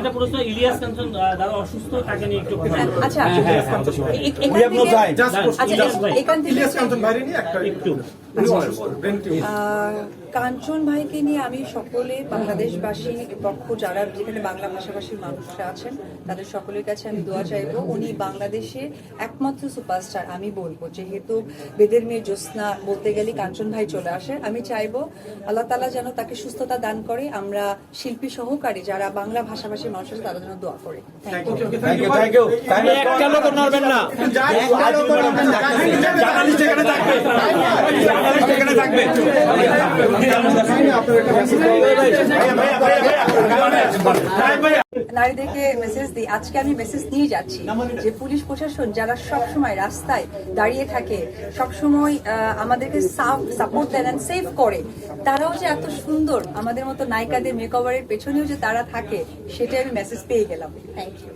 একটা প্রশ্ন ইলিয়াস কাঞ্চন দাদা অসুস্থ তাকে নিয়ে একটু আচ্ছা এখান থেকে- আচ্ছা ইলিয়াস ভাই। এখান থেকে ইলিয়াস কাঞ্চন বাইরে নিয়ে একটা একটু। কাঞ্চন ভাইকে নিয়ে আমি সকলে বাংলাদেশবাসী পক্ষ যারা যেখানে বাংলা ভাষাভাষীর মানুষরা আছেন তাদের সকলের কাছে আমি দোয়া চাইব উনি বাংলাদেশের একমাত্র সুপারস্টার আমি বলব যেহেতু বেদের মেয়ে জ্যোৎস্না বলতে গেলে কাঞ্চন ভাই চলে আসে আমি চাইব আল্লাহ তালা যেন তাকে সুস্থতা দান করে আমরা শিল্পী সহকারী যারা বাংলা ভাষাভাষীর মানুষ আছে তারা যেন দোয়া করে একটা লোক না এখানে থাকবে। নারীদেরকে মেসেজ দিই। আজকে আমি মেসেজ নিয়ে যাচ্ছি যে পুলিশ প্রশাসন যারা সব সময় রাস্তায় দাঁড়িয়ে থাকে সব সময় আমাদেরকে সাপোর্ট দেন অ্যান্ড সেভ করে তারাও যে এত সুন্দর আমাদের মতো নায়িকাদের মেকওভারের পেছনেও যে তারা থাকে সেটাই আমি মেসেজ পেয়ে গেলাম। Thank you